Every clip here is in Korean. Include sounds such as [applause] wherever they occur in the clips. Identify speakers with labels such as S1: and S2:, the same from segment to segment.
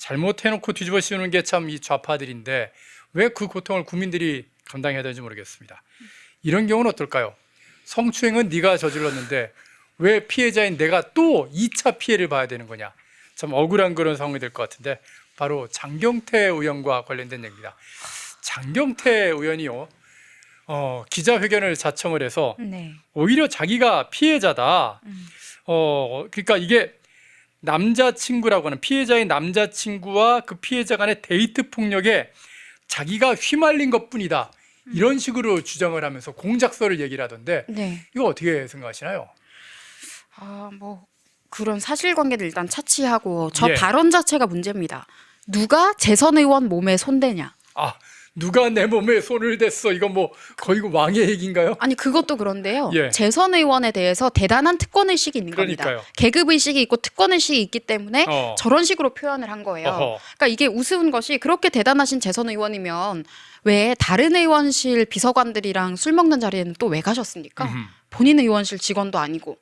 S1: 잘못해놓고 뒤집어 씌우는 게 참 이 좌파들인데 왜 그 고통을 국민들이 감당해야 되는지 모르겠습니다. 이런 경우는 어떨까요? 성추행은 네가 저질렀는데 왜 피해자인 내가 또 2차 피해를 봐야 되는 거냐? 참 억울한 그런 상황이 될 것 같은데 바로 장경태 의원과 관련된 얘기입니다. 장경태 의원이요. 어, 기자회견을 자청을 해서
S2: 네.
S1: 오히려 자기가 피해자다.
S2: 음.
S1: 어, 그러니까 이게 남자친구라고 하는 피해자의 남자친구와 그 피해자 간의 데이트 폭력에 자기가 휘말린 것 뿐이다.
S2: 음.
S1: 이런 식으로 주장을 하면서 공작서를 얘기를 하던데
S2: 네.
S1: 이거 어떻게 생각하시나요?
S2: 아, 뭐 그런 사실관계를 일단 차치하고 저
S1: 예.
S2: 발언 자체가 문제입니다. 누가 재선 의원 몸에 손대냐?
S1: 아, 누가 내 몸에 손을 댔어? 이건 뭐 거의 그 왕의 얘기인가요?
S2: 아니 그것도 그런데요.
S1: 예.
S2: 재선 의원에 대해서 대단한 특권 의식이 있는
S1: 그러니까요.
S2: 겁니다. 계급 의식이 있고 특권 의식이 있기 때문에
S1: 어.
S2: 저런 식으로 표현을 한 거예요.
S1: 어허.
S2: 그러니까 이게 우스운 것이 그렇게 대단하신 재선 의원이면 왜 다른 의원실 비서관들이랑 술 먹는 자리에는 또 왜 가셨습니까?
S1: 음흠.
S2: 본인 의원실 직원도 아니고 그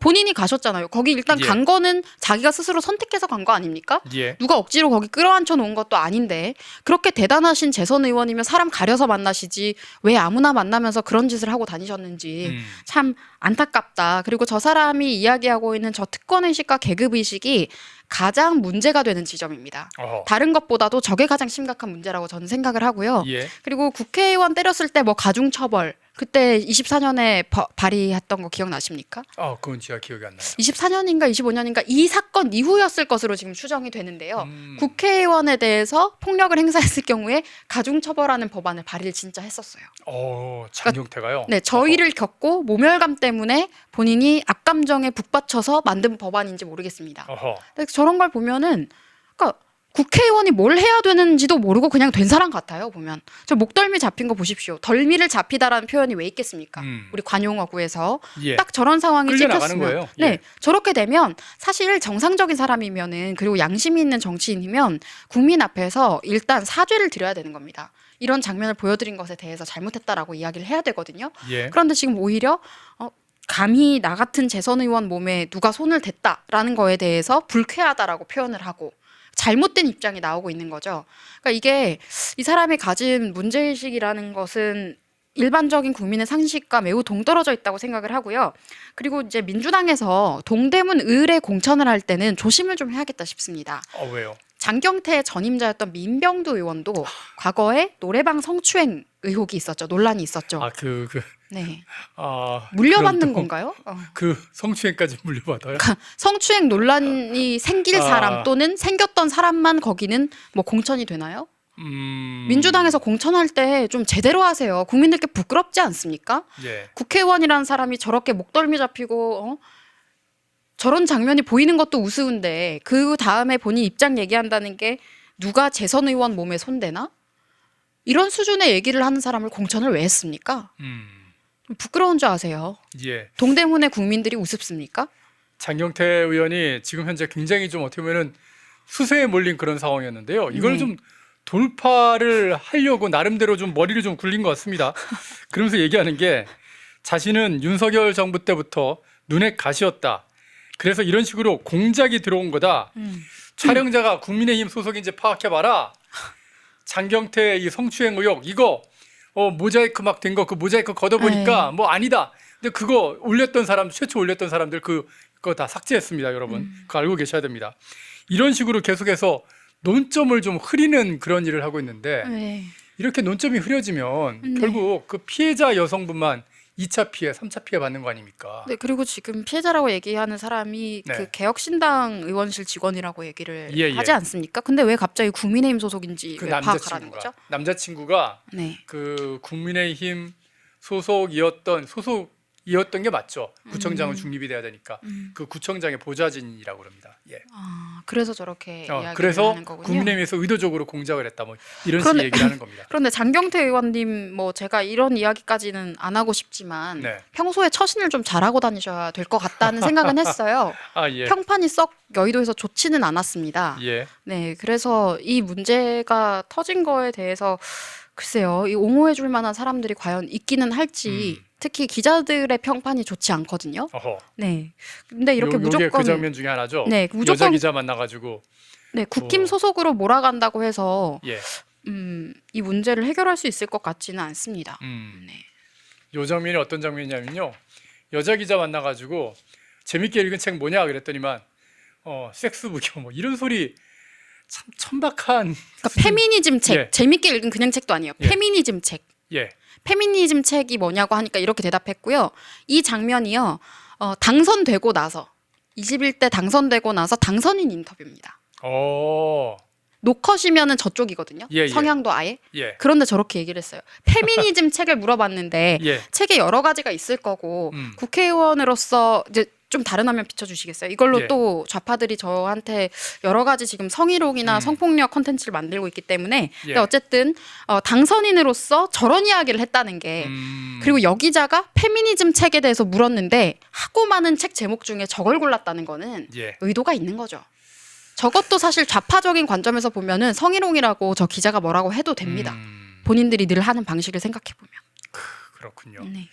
S2: 본인이 가셨잖아요. 거기 일단
S1: 예.
S2: 간 거는 자기가 스스로 선택해서 간 거 아닙니까?
S1: 예.
S2: 누가 억지로 거기 끌어안혀 놓은 것도 아닌데 그렇게 대단하신 재선 의원이면 사람 가려서 만나시지 왜 아무나 만나면서 그런 짓을 하고 다니셨는지
S1: 음.
S2: 참 안타깝다. 그리고 저 사람이 이야기하고 있는 저 특권 의식과 계급 의식이 가장 문제가 되는 지점입니다.
S1: 어허.
S2: 다른 것보다도 저게 가장 심각한 문제라고 저는 생각을 하고요.
S1: 예.
S2: 그리고 국회의원 때렸을 때 뭐 가중 처벌 그때 24년에 발의했던 거 기억나십니까?
S1: 아, 그건 제가 기억이 안 나요.
S2: 24년인가 25년인가 이 사건 이후였을 것으로 지금 추정이 되는데요.
S1: 음.
S2: 국회의원에 대해서 폭력을 행사했을 경우에 가중 처벌하는 법안을 발의를 진짜 했었어요.
S1: 어, 장경태가요?
S2: 네, 저희를 겪고 모멸감 때문에 본인이 악감정에 북받쳐서 만든 법안인지 모르겠습니다.
S1: 어허.
S2: 저런 걸 보면은 그러니까 국회의원이 뭘 해야 되는지도 모르고 그냥 된 사람 같아요. 보면 저 목덜미 잡힌 거 보십시오. 덜미를 잡히다라는 표현이 왜 있겠습니까?
S1: 음.
S2: 우리 관용어구에서
S1: 예.
S2: 딱 저런 상황이
S1: 끌려나가는
S2: 찍혔으면
S1: 거예요.
S2: 네
S1: 예.
S2: 저렇게 되면 사실 정상적인 사람이면은 그리고 양심이 있는 정치인이면 국민 앞에서 일단 사죄를 드려야 되는 겁니다. 이런 장면을 보여드린 것에 대해서 잘못했다라고 이야기를 해야 되거든요.
S1: 예.
S2: 그런데 지금 오히려 어, 감히 나 같은 재선 의원 몸에 누가 손을 댔다라는 거에 대해서 불쾌하다라고 표현을 하고 잘못된 입장이 나오고 있는 거죠. 그러니까 이게 이 사람이 가진 문제의식이라는 것은 일반적인 국민의 상식과 매우 동떨어져 있다고 생각을 하고요. 그리고 이제 민주당에서 동대문 의뢰 공천을 할 때는 조심을 좀 해야겠다 싶습니다.
S1: 어, 왜요?
S2: 장경태 전임자였던 민병두 의원도 과거에 노래방 성추행 의혹이 있었죠. 논란이 있었죠.
S1: 아, 그, 그,
S2: 네.
S1: 아.
S2: 물려받는
S1: 그럼 또
S2: 건가요? 어.
S1: 그 성추행까지 물려받아요?
S2: 성추행 논란이 생길
S1: 아.
S2: 사람 또는 생겼던 사람만 거기는 뭐 공천이 되나요?
S1: 음.
S2: 민주당에서 공천할 때 좀 제대로 하세요. 국민들께 부끄럽지 않습니까?
S1: 예.
S2: 국회의원이라는 사람이 저렇게 목덜미 잡히고 어? 저런 장면이 보이는 것도 우스운데 그 다음에 본인 입장 얘기한다는 게 누가 재선 의원 몸에 손대나? 이런 수준의 얘기를 하는 사람을 공천을 왜 했습니까?
S1: 음.
S2: 좀 부끄러운 줄 아세요.
S1: 예.
S2: 동대문의 국민들이 우습습니까?
S1: 장경태 의원이 지금 현재 굉장히 좀 어떻게 보면은 수세에 몰린 그런 상황이었는데요. 이걸
S2: 네.
S1: 좀 돌파를 하려고 나름대로 좀 머리를 좀 굴린 것 같습니다. [laughs] 그러면서 얘기하는 게 자신은 윤석열 정부 때부터 눈에 가시였다. 그래서 이런 식으로 공작이 들어온 거다.
S2: 음.
S1: 촬영자가 국민의힘 소속인지 파악해봐라. 장경태 이 성추행 의혹 이거 어, 모자이크 막 된 거 그 모자이크 걷어보니까
S2: 에이.
S1: 뭐 아니다. 근데 그거 올렸던 사람 최초 올렸던 사람들 그 그거 다 삭제했습니다, 여러분. 그거 알고 계셔야 됩니다. 이런 식으로 계속해서 논점을 좀 흐리는 그런 일을 하고 있는데
S2: 네.
S1: 이렇게 논점이 흐려지면
S2: 네.
S1: 결국 그 피해자 여성분만 2차 피해, 3차 피해 받는 거 아닙니까?
S2: 네, 그리고 지금 피해자라고 얘기하는 사람이
S1: 네.
S2: 그 개혁신당 의원실 직원이라고 얘기를
S1: 예, 예.
S2: 하지 않습니까? 근데 왜 갑자기 국민의힘 소속인지
S1: 그
S2: 왜 파악하라는 거죠?
S1: 남자친구가
S2: 네.
S1: 그 국민의힘 소속이었던 소속 이었던 게 맞죠. 구청장은
S2: 음.
S1: 중립이 돼야 되니까
S2: 음.
S1: 그 구청장의 보좌진이라고 그럽니다. 예.
S2: 아, 그래서 저렇게
S1: 어,
S2: 이야기를
S1: 그래서
S2: 하는 거군요.
S1: 국민의힘에서 의도적으로 공작을 했다. 뭐 이런
S2: 그런데-
S1: 식의 얘기를 하는 겁니다. [laughs]
S2: 그런데 장경태 의원님 뭐 제가 이런 이야기까지는 안 하고 싶지만
S1: 네.
S2: 평소에 처신을 좀 잘하고 다니셔야 될 것 같다는 생각은 [laughs] 했어요.
S1: 아 예.
S2: 평판이 썩 여의도에서 좋지는 않았습니다.
S1: 예.
S2: 네, 그래서 이 문제가 터진 거에 대해서 글쎄요, 이 옹호해줄 만한 사람들이 과연 있기는 할지
S1: 음.
S2: 특히 기자들의 평판이 좋지 않거든요.
S1: 어허.
S2: 네, 근데 이렇게
S1: 요,
S2: 무조건
S1: 그 장면 중에 하나죠.
S2: 네,
S1: 여자
S2: 무조건
S1: 기자 만나가지고
S2: 네, 국힘
S1: 뭐.
S2: 소속으로 몰아간다고 해서
S1: 예.
S2: 음, 이 문제를 해결할 수 있을 것 같지는 않습니다.
S1: 음.
S2: 네.
S1: 요 장면이 어떤 장면이냐면요. 여자 기자 만나가지고 재밌게 읽은 책 뭐냐 그랬더니만 어 섹스 부교 뭐 이런 소리 참 천박한
S2: 그러니까 페미니즘 [laughs] 책
S1: 예.
S2: 재밌게 읽은 그냥 책도 아니에요.
S1: 예.
S2: 페미니즘 책.
S1: 예.
S2: 페미니즘 책이 뭐냐고 하니까 이렇게 대답했고요. 이 장면이요. 어, 당선되고 나서 21대 당선되고 나서 당선인 인터뷰입니다.
S1: 어.
S2: 노컷이면은 저쪽이거든요.
S1: 예, 예.
S2: 성향도 아예.
S1: 예.
S2: 그런데 저렇게 얘기를 했어요. 페미니즘 [laughs] 책을 물어봤는데
S1: 예.
S2: 책에 여러 가지가 있을 거고
S1: 음.
S2: 국회의원으로서 이제 좀 다른 화면 비춰주시겠어요? 이걸로
S1: 예.
S2: 또 좌파들이 저한테 여러 가지 지금 성희롱이나
S1: 음.
S2: 성폭력 컨텐츠를 만들고 있기 때문에
S1: 예.
S2: 근데 어쨌든 어, 당선인으로서 저런 이야기를 했다는 게
S1: 음.
S2: 그리고 여 기자가 페미니즘 책에 대해서 물었는데 하고 많은 책 제목 중에 저걸 골랐다는 거는
S1: 예.
S2: 의도가 있는 거죠. 저것도 사실 좌파적인 관점에서 보면은 성희롱이라고 저 기자가 뭐라고 해도 됩니다.
S1: 음.
S2: 본인들이 늘 하는 방식을 생각해
S1: 그렇군요.
S2: 보면. 네.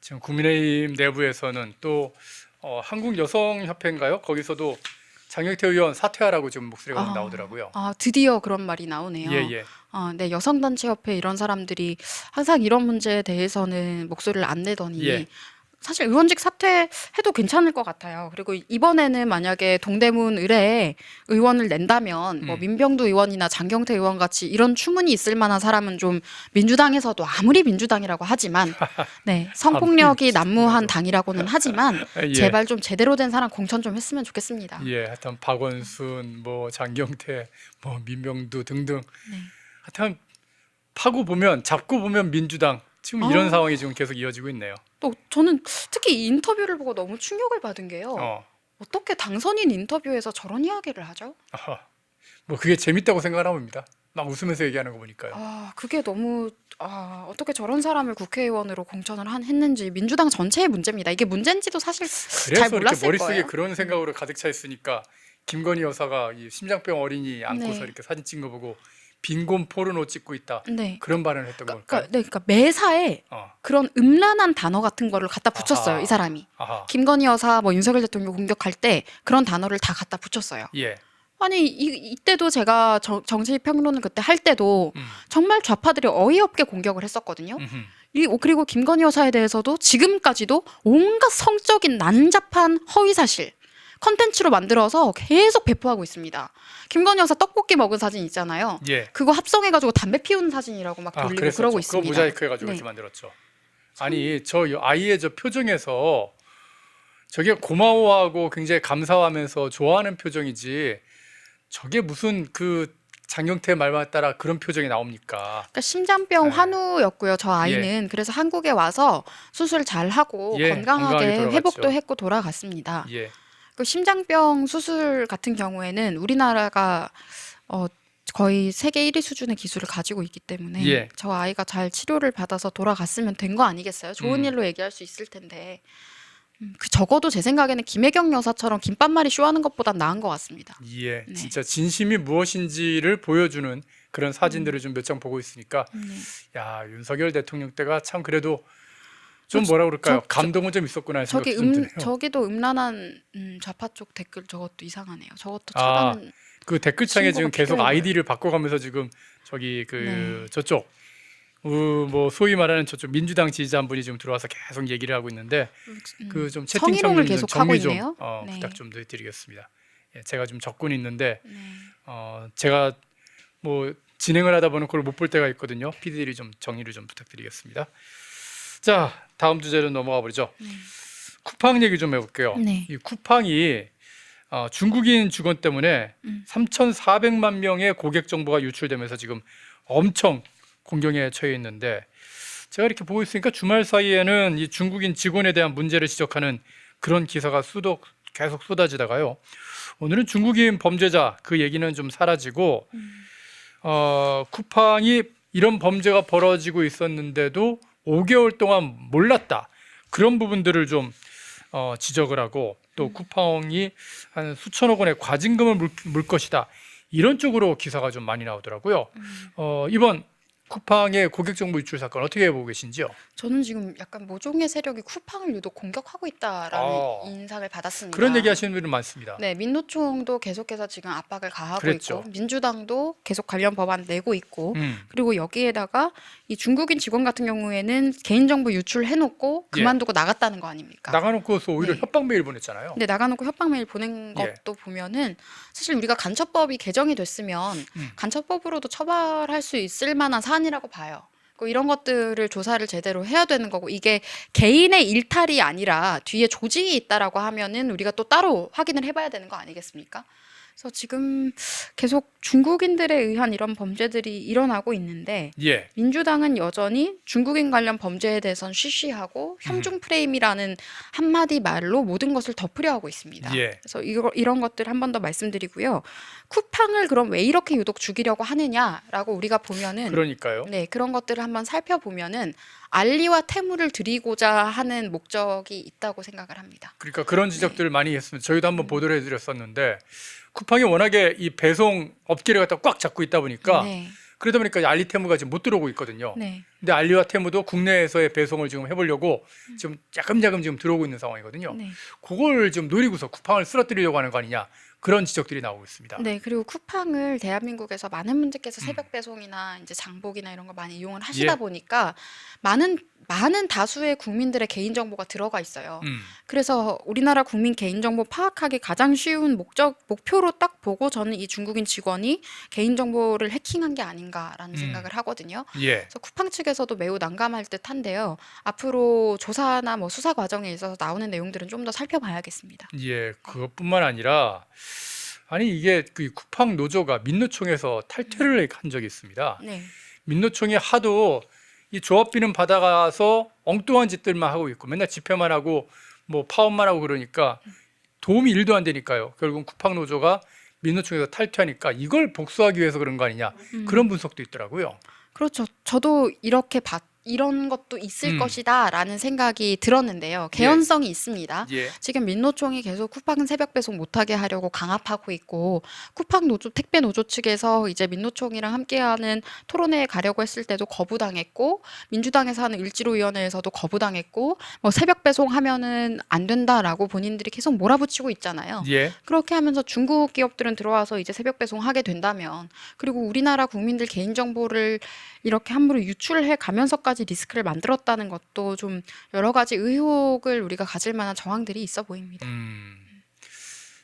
S1: 지금 국민의힘 내부에서는 또 어, 한국 여성 협회인가요? 거기서도 장영태 의원 사퇴하라고 지금 목소리가
S2: 아.
S1: 나오더라고요.
S2: 아 드디어 그런 말이 나오네요.
S1: 예, 예.
S2: 어, 네 여성단체 협회 이런 사람들이 항상 이런 문제에 대해서는 목소리를 안 내더니
S1: 예.
S2: 사실 의원직 사퇴해도 괜찮을 것 같아요. 그리고 이번에는 만약에 동대문 의뢰에 의원을 낸다면 뭐
S1: 음.
S2: 민병두 의원이나 장경태 의원 같이 이런 추문이 있을 만한 사람은 좀 민주당에서도 아무리 민주당이라고 하지만 [laughs] 네 성폭력이 난무한 당이라고는 하지만 [laughs]
S1: 예.
S2: 제발 좀 제대로 된 사람 공천 좀 했으면 좋겠습니다.
S1: 예, 하여튼 박원순, 뭐 장경태, 뭐 민병두 등등.
S2: 네.
S1: 하여튼 파고 보면 잡고 보면 민주당 지금 이런
S2: 아.
S1: 상황이 지금 계속 이어지고 있네요.
S2: 또 저는 특히 이 인터뷰를 보고 너무 충격을 받은 게요.
S1: 어,
S2: 어 떻게 당선인 인터뷰에서 저런 이야기를 하죠?
S1: 아하. 뭐 그게 재밌다고 생각하나 봅니다. 막 웃으면서 얘기하는 거 보니까요.
S2: 아 그게 너무 아 어떻게 저런 사람을 국회의원으로 공천을 한, 했는지 민주당 전체의 문제입니다. 이게 문제인지도 사실 잘
S1: 그래서 이렇게
S2: 몰랐을
S1: 머릿속에
S2: 거예요.
S1: 그런 생각으로 가득 차 있으니까 김건희 여사가 이 심장병 어린이 안고서
S2: 네.
S1: 이렇게 사진 찍은 거 보고 빈곤 포르노 찍고 있다
S2: 네.
S1: 그런 발언을 했던
S2: 그러니까,
S1: 걸까요?
S2: 네, 그러니까 매사에
S1: 어,
S2: 그런 음란한 단어 같은 거를 갖다 붙였어요.
S1: 아하.
S2: 이 사람이
S1: 아하,
S2: 김건희 여사 뭐 윤석열 대통령 공격할 때 그런 단어를 다 갖다 붙였어요.
S1: 예,
S2: 아니 이, 이때도 제가 정, 정치 평론을 그때 할 때도
S1: 음,
S2: 정말 좌파들이 어이없게 공격을 했었거든요.
S1: 음흠.
S2: 이, 오, 그리고 김건희 여사에 대해서도 지금까지도 온갖 성적인 난잡한 허위 사실 컨텐츠로 만들어서 계속 배포하고 있습니다. 김건희 여사 떡볶이 먹은 사진 있잖아요.
S1: 예.
S2: 그거 합성해가지고 담배 피우는 사진이라고 막
S1: 아,
S2: 돌리고
S1: 그랬었죠.
S2: 그러고
S1: 그거
S2: 있습니다.
S1: 모자이크 해가지고
S2: 네.
S1: 이렇게 만들었죠. 아니 저 아이의 저 표정에서 저게 고마워하고 굉장히 감사하면서 좋아하는 표정이지 저게 무슨 그 장경태 말만 따라 그런 표정이 나옵니까?
S2: 그러니까 심장병
S1: 네.
S2: 환우였고요. 저 아이는 그래서 한국에 와서 수술 잘 하고
S1: 예, 건강하게
S2: 건강하게. 회복도 했고 돌아갔습니다.
S1: 예,
S2: 그 심장병 수술 같은 경우에는 우리나라가 어, 거의 세계 1위 수준의 기술을 가지고 있기 때문에
S1: 예.
S2: 저 아이가 잘 치료를 받아서 돌아갔으면 된 거 아니겠어요? 좋은
S1: 음.
S2: 일로 얘기할 수 있을 텐데 음, 그 적어도 제 생각에는 김혜경 여사처럼 김밥말이 쇼하는 것보단 나은 것 같습니다.
S1: 예,
S2: 네.
S1: 진짜 진심이 무엇인지를 보여주는 그런 사진들을 좀 몇 장 보고 있으니까
S2: 네.
S1: 야 윤석열 대통령 때가 참 그래도 좀
S2: 저-
S1: 뭐라 그럴까요?
S2: 저- 저-
S1: 감동은 좀 있었구나 하는
S2: 저기
S1: 좀
S2: 음
S1: 드네요.
S2: 저기도 음란한 음, 좌파 쪽 댓글 저것도 이상하네요. 저것도
S1: 아,
S2: 차단
S1: 그 댓글창에 지금 계속
S2: 필요해
S1: 아이디를 바꿔가면서 지금 저기 그
S2: 네.
S1: 저쪽 어, 뭐 소위 말하는 저쪽 민주당 지지자 한 분이 지금 들어와서 계속 얘기를 하고 있는데
S2: 음,
S1: 그 좀 채팅
S2: 성희롱을
S1: 정리 좀
S2: 계속 하고
S1: 정리 좀
S2: 있네요.
S1: 어,
S2: 네.
S1: 부탁 좀 드리겠습니다. 예, 제가 좀 적고 있는데
S2: 네.
S1: 어, 제가 뭐 진행을 하다 보면 그걸 못 볼 때가 있거든요. PD들이 좀 정리를 좀 부탁드리겠습니다. 자 다음 주제로 넘어가 버리죠.
S2: 네.
S1: 쿠팡 얘기 좀 해볼게요.
S2: 네.
S1: 이 쿠팡이 어, 중국인 직원 때문에
S2: 음.
S1: 3,400만 명의 고객 정보가 유출되면서 지금 엄청 공경에 처해 있는데 제가 이렇게 보고 있으니까 주말 사이에는 이 중국인 직원에 대한 문제를 지적하는 그런 기사가 수도 계속 쏟아지다가요. 오늘은 중국인 범죄자 그 얘기는 좀 사라지고
S2: 음.
S1: 어, 쿠팡이 이런 범죄가 벌어지고 있었는데도 5개월 동안 몰랐다. 그런 부분들을 좀 어, 지적을 하고 또
S2: 음.
S1: 쿠팡이 한 수천억 원의 과징금을 물, 물 것이다. 이런 쪽으로 기사가 좀 많이 나오더라고요.
S2: 음.
S1: 어, 이번 쿠팡의 고객 정보 유출 사건 어떻게 보고 계신지요?
S2: 저는 지금 약간 모종의 세력이 쿠팡을 유독 공격하고 있다라는
S1: 아.
S2: 인상을 받았습니다.
S1: 그런 얘기 하시는 분들은 많습니다.
S2: 네, 민노총도 계속해서 지금 압박을 가하고
S1: 그랬죠.
S2: 있고 민주당도 계속 관련 법안 내고 있고
S1: 음.
S2: 그리고 여기에다가 이 중국인 직원 같은 경우에는 개인정보 유출해놓고
S1: 예.
S2: 그만두고 나갔다는 거 아닙니까?
S1: 나가놓고서 오히려
S2: 네.
S1: 협박 메일 보냈잖아요.
S2: 근데 나가놓고 협박 메일 보낸
S1: 예.
S2: 것도 보면은 사실 우리가 간첩법이 개정이 됐으면
S1: 음.
S2: 간첩법으로도 처벌할 수 있을 만한 사안 이라고 봐요. 그 이런 것들을 조사를 제대로 해야 되는 거고 이게 개인의 일탈이 아니라 뒤에 조직이 있다라고 하면은 우리가 또 따로 확인을 해봐야 되는 거 아니겠습니까? 그래서 지금 계속 중국인들에 의한 이런 범죄들이 일어나고 있는데
S1: 예.
S2: 민주당은 여전히 중국인 관련 범죄에 대해선
S1: 음.
S2: 쉬쉬하고 현중 프레임이라는 한마디 말로 모든 것을 덮으려 하고 있습니다.
S1: 예.
S2: 그래서 이거, 이런 것들 한 번 더 말씀드리고요. 쿠팡을 그럼 왜 이렇게 유독 죽이려고 하느냐라고 우리가 보면은
S1: 그러니까요.
S2: 네 그런 것들을 한번 살펴보면은 알리와 태무를 드리고자 하는 목적이 있다고 생각을 합니다.
S1: 그러니까 그런
S2: 네.
S1: 지적들을 많이 했습니다. 저희도
S2: 음.
S1: 한번 보도를 해드렸었는데 쿠팡이 워낙에 이 배송 업계를 갖다 꽉 잡고 있다 보니까
S2: 네,
S1: 그러다 보니까 알리 테무가 지금 못 들어오고 있거든요.
S2: 네,
S1: 근데 알리와 테무도 국내에서의 배송을 지금 해보려고 지금 야금야금 지금 들어오고 있는 상황이거든요.
S2: 네.
S1: 그걸 좀 노리고서 쿠팡을 쓰러뜨리려고 하는 거 아니냐 그런 지적들이 나오고 있습니다.
S2: 네, 그리고 쿠팡을 대한민국에서 많은 분들께서
S1: 음.
S2: 새벽 배송이나 이제 장복이나 이런 거 많이 이용을 하시다
S1: 예.
S2: 보니까 많은 많은 다수의 국민들의 개인 정보가 들어가 있어요.
S1: 음.
S2: 그래서 우리나라 국민 개인 정보 파악하기 가장 쉬운 목적 목표로 딱 보고 저는 이 중국인 직원이 개인 정보를 해킹한 게 아닌가라는
S1: 음.
S2: 생각을 하거든요.
S1: 예.
S2: 그래서 쿠팡 측에서도 매우 난감할 듯한데요. 앞으로 조사나 뭐 수사 과정에 있어서 나오는 내용들은 좀 더 살펴봐야겠습니다.
S1: 예, 그것뿐만 아니라 아니 이게 그 쿠팡 노조가 민노총에서 탈퇴를 한 적이 있습니다.
S2: 네,
S1: 민노총이 하도 이 조합비는 받아가서 엉뚱한 짓들만 하고 있고 맨날 집회만 하고 뭐 파업만 하고 그러니까 도움이 일도 안 되니까요. 결국 쿠팡 노조가 민노총에서 탈퇴하니까 이걸 복수하기 위해서 그런 거 아니냐
S2: 음.
S1: 그런 분석도 있더라고요.
S2: 그렇죠. 저도 이렇게 봤 이런 것도 있을
S1: 음.
S2: 것이다라는 생각이 들었는데요. 개연성이 있습니다.
S1: 예,
S2: 지금 민노총이 계속 쿠팡 새벽 배송 못하게 하려고 강압하고 있고 쿠팡 노조 택배 노조 측에서 이제 민노총이랑 함께하는 토론회에 가려고 했을 때도 거부당했고 민주당에서 하는 일지로위원회에서도 거부당했고 뭐 새벽 배송하면은 안 된다라고 본인들이 계속 몰아붙이고 있잖아요.
S1: 예,
S2: 그렇게 하면서 중국 기업들은 들어와서 이제 새벽 배송하게 된다면 그리고 우리나라 국민들 개인 정보를 이렇게 함부로 유출해 가면서까지 리스크를 만들었다는 것도 좀 여러 가지 의혹을 우리가 가질 만한 정황들이 있어 보입니다.
S1: 음,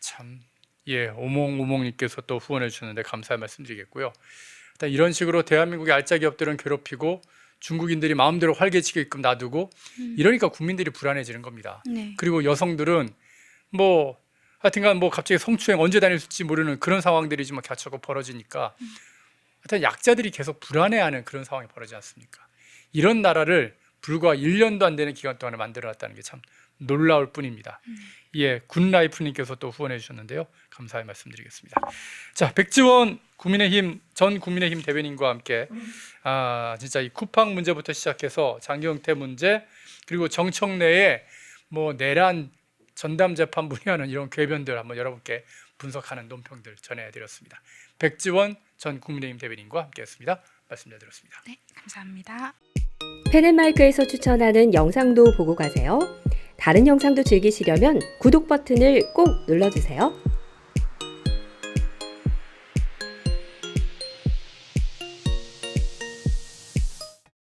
S1: 참, 예, 오몽오몽님께서 또 후원해 주셨는데 감사의 말씀드리겠고요. 일단 이런 식으로 대한민국의 알짜 기업들은 괴롭히고 중국인들이 마음대로 활개치게끔 놔두고
S2: 음.
S1: 이러니까 국민들이 불안해지는 겁니다.
S2: 네.
S1: 그리고 여성들은 뭐 하여튼간 뭐 갑자기 성추행 언제 다닐지 모르는 그런 상황들이 지금 겹쳐고 벌어지니까 하여튼 약자들이 계속 불안해하는 그런 상황이 벌어지지 않습니까? 이런 나라를 불과 1년도 안 되는 기간 동안에 만들어놨다는 게 참 놀라울 뿐입니다. 예, 굿라이프님께서 또 후원해 주셨는데요. 감사의 말씀드리겠습니다. 자, 백지원 국민의힘 전 국민의힘 대변인과 함께 아 진짜 이 쿠팡 문제부터 시작해서 장경태 문제 그리고 정청래의 뭐 내란 전담 재판 분야는 이런 [laughs] 궤변들 한번 여러분께 분석하는 논평들 전해드렸습니다. 백지원 전 국민의힘 대변인과 함께했습니다. 말씀 잘 들었습니다.
S2: 네, 감사합니다.
S3: 펜앤마이크에서 추천하는 영상도 보고 가세요. 다른 영상도 즐기시려면 구독 버튼을 꼭 눌러주세요.